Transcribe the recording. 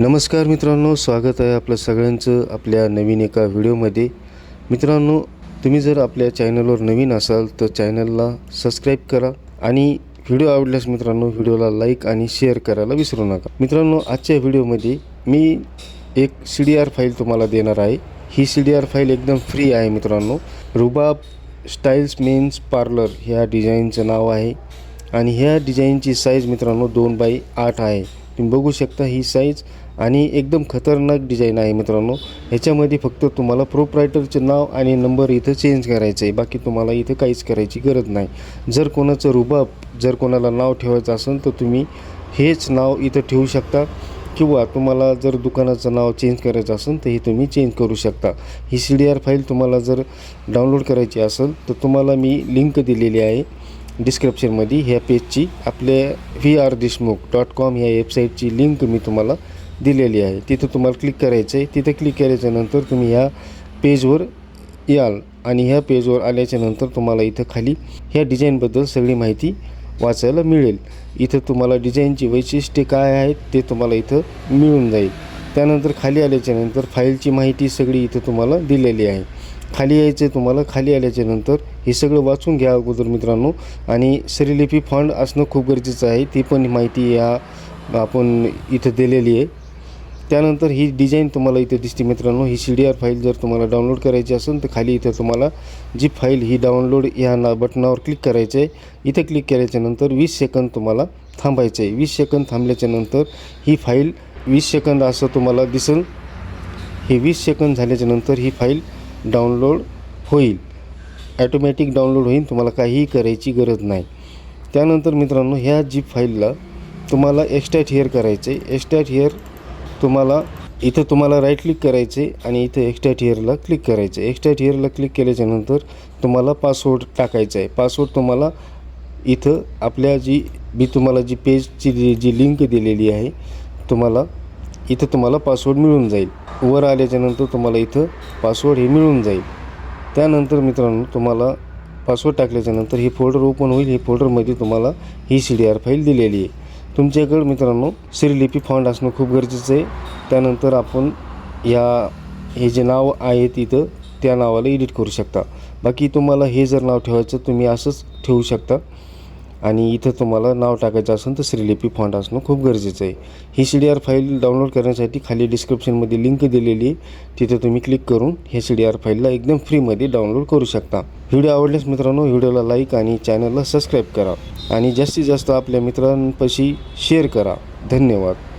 नमस्कार मित्रांनो स्वागत आहे आपलं सगळ्यांचं आपल्या नवीन एका व्हिडिओमध्ये. मित्रांनो तुम्ही जर आपल्या चॅनलवर नवीन असाल तर चॅनलला सबस्क्राईब करा आणि व्हिडिओ आवडल्यास मित्रांनो व्हिडिओला लाईक आणि शेअर करायला विसरू नका. मित्रांनो आजच्या व्हिडिओमध्ये मी एक सी डी आर फाईल तुम्हाला देणार आहे. ही सी डी आर फाईल एकदम फ्री आहे मित्रांनो. रुबाब स्टाईल्स मेन्स पार्लर ह्या डिझाईनचं नाव आहे आणि ह्या डिझाईनची साईज मित्रांनो दोन बाय आठ आहे. तुम्ही बघू शकता ही साईज आणि एकदम खतरनाक डिझाईन आहे मित्रांनो. ह्याच्यामध्ये फक्त तुम्हाला प्रोप्रायटरचे नाव आणि नंबर इथं चेंज करायचं आहे. बाकी तुम्हाला इथं काहीच करायची गरज नाही. जर कोणाचं रुबाब जर कोणाला नाव ठेवायचं असेल तर तुम्ही हेच नाव इथं ठेवू शकता. किंवा तुम्हाला जर दुकानाचं नाव चेंज करायचं असेल तर हे तुम्ही चेंज करू शकता. ही सी डी आर फाईल तुम्हाला जर डाउनलोड करायची असेल तर तुम्हाला मी लिंक दिलेली आहे. डिस्क्रिप्शनमध्ये ह्या पेजची आपल्या V R Deshmukh dot com ह्या वेबसाईटची लिंक मी तुम्हाला दिलेली आहे. तिथं तुम्हाला क्लिक करायचं आहे. तिथं क्लिक केल्याच्यानंतर तुम्ही ह्या पेजवर याल आणि ह्या पेजवर आल्याच्यानंतर तुम्हाला इथं खाली ह्या डिझाईनबद्दल सगळी माहिती वाचायला मिळेल. इथं तुम्हाला डिझाईनची वैशिष्ट्ये काय आहेत ते तुम्हाला इथं मिळून जाईल. त्यानंतर खाली आल्याच्यानंतर फाईलची माहिती सगळी इथं तुम्हाला दिलेली आहे. खाली यायचं आहे तुम्हाला खाली आल्याच्यानंतर हे सगळं वाचून घ्या अगोदर मित्रांनो. आणि श्रीलिपी फंड असणं खूप गरजेचं आहे ती पण माहिती या आपण इथं दिलेली आहे. त्यानंतर ही डिझाईन तुम्हाला इथे दिसते मित्रांनो ही सी डी आर फाईल जर तुम्हाला डाउनलोड करायची असेल तर खाली इथं तुम्हाला जी फाईल ही डाउनलोड ह्या ना बटनावर क्लिक करायचं आहे इथं क्लिक केल्याच्यानंतर वीस सेकंद तुम्हाला थांबायचं आहे. वीस सेकंद थांबल्याच्यानंतर ही फाईल वीस सेकंद असं तुम्हाला दिसेल. हे वीस सेकंद झाल्याच्यानंतर ही फाईल डाउनलोड होईल. ॲटोमॅटिक डाउनलोड होईल तुम्हाला काहीही करायची गरज नाही. त्यानंतर मित्रांनो ह्या जी फाईलला तुम्हाला एक्स्टॅट हिअर करायचे एक्स्टॅट हिअर तुम्हाला इथं तुम्हाला राईट क्लिक करायचे आणि इथं एक्स्टॅट हिअरला क्लिक करायचे एक्स्टॅट हिअरला क्लिक केल्याच्यानंतर तुम्हाला पासवर्ड टाकायचा आहे पासवर्ड तुम्हाला इथं आपल्या जी मी तुम्हाला जी पेजची जी लिंक दिलेली आहे तुम्हाला इथं तुम्हाला पासवर्ड मिळून जाईल. वर आल्याच्यानंतर तुम्हाला इथं पासवर्ड हे मिळून जाईल. त्यानंतर मित्रांनो तुम्हाला पासवर्ड टाकल्याच्यानंतर हे फोल्डर ओपन होईल. हे फोल्डरमध्ये तुम्हाला ही सी डी आर फाईल दिलेली आहे. तुमच्याकडं मित्रांनो श्रीलिपी फॉन्ट असणं खूप गरजेचं आहे. त्यानंतर आपण या हे जे नाव आहे तिथं त्या नावाला एडिट करू शकता. बाकी तुम्हाला हे जर नाव ठेवायचं तुम्ही असंच ठेवू शकता. आणि इथं तुम्हाला नाव टाकायचं असेल तर श्रीलिपी फॉन्ट असणं खूप गरजेचं आहे. ही C D R file download करण्यासाठी खाली डिस्क्रिप्शनमध्ये लिंक दिलेली आहे. तिथं तुम्ही क्लिक करून ह्या सी डी आर फाईलला एकदम फ्रीमध्ये डाउनलोड करू शकता. व्हिडिओ आवडल्यास मित्रांनो व्हिडिओला लाईक आणि चॅनलला सबस्क्राईब करा. आणि जास्तीत जास्त आपल्या मित्रांपाशी शेअर करा. धन्यवाद.